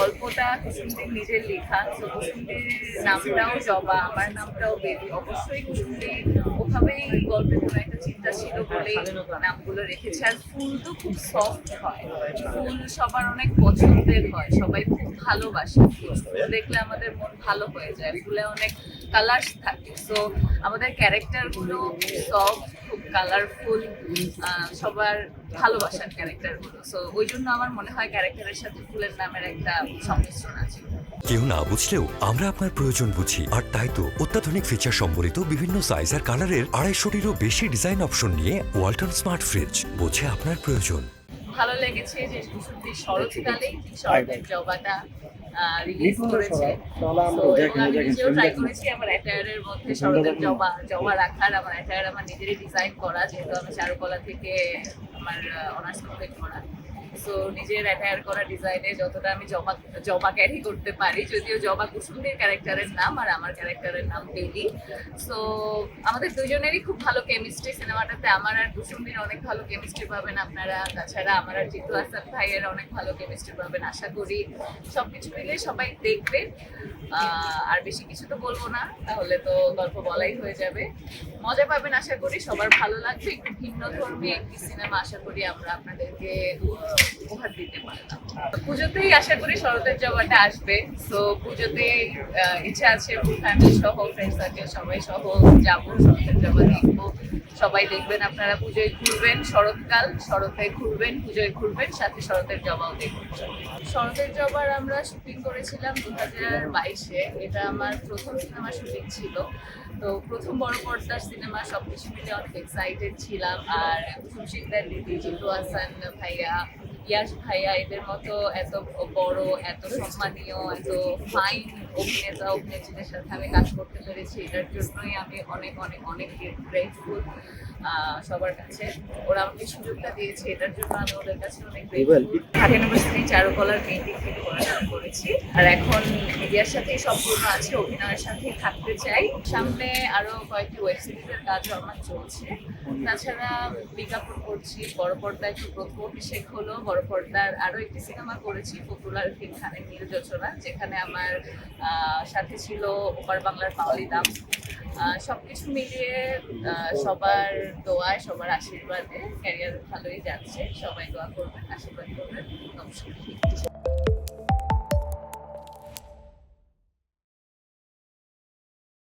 গল্পটা কুসুমদির নিজের লেখা। তো কুসুমদির নামটাও জবা, আমার নামটাও বেবি। অবশ্যই কুসুমদির ওভাবেই গল্পে কোনো একটা চিন্তা ছিল বলেই নামগুলো রেখেছে। আর ফুল তো খুব সফট হয়। ফুল সবার অনেক পছন্দের হয়। সবাই খুব ভালোবাসে ফুল। দেখলে আমাদের মন ভালো হয়ে যায়। ফুলে অনেক কালার্স থাকে। সো আমাদের ক্যারেক্টারগুলো সফট খুব কালারফুল সবার ভালোবাসার ক্যারেক্টারগুলো সো ওই জন্য আমার মনে হয় ক্যারেক্টারের সাথে ফুলের নামের একটা সংমিশ্রণ আছে। কেউ না বুঝলেও আমরা আপনার প্রয়োজন বুঝি। আর তাই তো অত্যাধুনিক ফিচার সম্বলিত বিভিন্ন সাইজ আর কালারের আড়াইশোটিরও বেশি ডিজাইন অপশন নিয়ে ওয়ালটন স্মার্ট ফ্রিজ বোঝে আপনার প্রয়োজন। ভালো লেগেছে যে কুসুমদির শরৎকালে শরতের জবাটা রিলিজ করেছে। আমি নিজেও ট্রাই করেছি আমার অ্যাটায়ারের মধ্যে শরতের জবা জবা রাখার আমার অ্যাটায়ার আমার নিজেরই ডিজাইন করা যেহেতু আমি চারুকলা থেকে আমার অনার্স কমপ্লিট করা। সো নিজের অ্যাটায়ার করা ডিজাইনে যতটা আমি জবা জবা ক্যারি করতে পারি, যদিও জবা কুসুমদের ক্যারেক্টারের নাম আর আমার ক্যারেক্টারের নাম বেলি সো আমাদের দুজনেরই খুব ভালো কেমিস্ট্রি সিনেমাটাতে আমার আর কুসুমদির অনেক ভালো কেমিস্ট্রি পাবেন আপনারা। তাছাড়া আমার আর জিতু আসাদ ভাইয়ের অনেক ভালো কেমিস্ট্রি পাবেন, আশা করি। সবকিছু মিলে সবাই দেখবে আর বেশি কিছু তো বলব না, তাহলে তো গল্প বলাই হয়ে যাবে। মজা পাবেন আশা করি, সবার ভালো লাগবে। একটু ভিন্ন ধর্মী একটি সিনেমা আশা করি আমরা আপনাদেরকে উপহার দিতে পারলাম পুজোতেই আশা করি শরতের জবাটা আসবে। পুজোতেই আহ, ইচ্ছা আছে ফ্যামিলি সহ ফ্রেন্ড সার্কেল সবাই সহ যাব শরতের জবা দেখব। সবাই দেখবেন আপনারা পুজোয় ঘুরবেন শরৎকাল শরতে ঘুরবেন পুজোয় ঘুরবেন সাথে শরতের জবাও দেখবেন। শরতের জবার আমরা শুটিং করেছিলাম দু হাজার বাইশে। এটা আমার প্রথম সিনেমা শুটিং ছিল। তো প্রথম বড় পর্দার সিনেমা সবকিছু মিলে অনেক এক্সাইটেড ছিলাম। আর শিকদার দিদি জিতু হাসান ভাইয়া ইয়াস ভাইয়া এদের মতো এত বড়, এত সম্মানীয়, এত ফাইন অভিনেতা, অভিনেত্রীদের সাথে আমি কাজ করতে পেরেছি, এটার জন্যই আমি অনেক অনেক অনেক গ্রেটফুল সবার কাছে। ওরা আমাকে সুযোগটা দিয়েছে এটার জন্য আমি ওদের কাছে অনেক ঢাকা ইউনিভার্সিটি চারুকলার পেন্টিং থেকে পড়াশোনা করেছি। আর এখন মিডিয়ার সাথেই সম্পূর্ণ আছে অভিনয়ের সাথেই থাকতে চাই। সামনে আরও কয়েকটি ওয়েব সিরিজের কাজও আমার চলছে। তাছাড়া বিজ্ঞাপন করছি বড় পর্দায় একটু প্রথম অভিষেক হলো বড় পর্দার আরও একটি সিনেমা করেছি পপুলার ফিল্ম খানের নীল যোচনা যেখানে আমার আহ, সাথে ছিল ওপার বাংলার পাওয়ালি দাম। সবকিছু মিলিয়ে সবার দোয়ায় সবার আশীর্বাদে ক্যারিয়ার ভালোই যাচ্ছে। সবাই দোয়া করবেন, আশীর্বাদ করবেন। নমস্কার।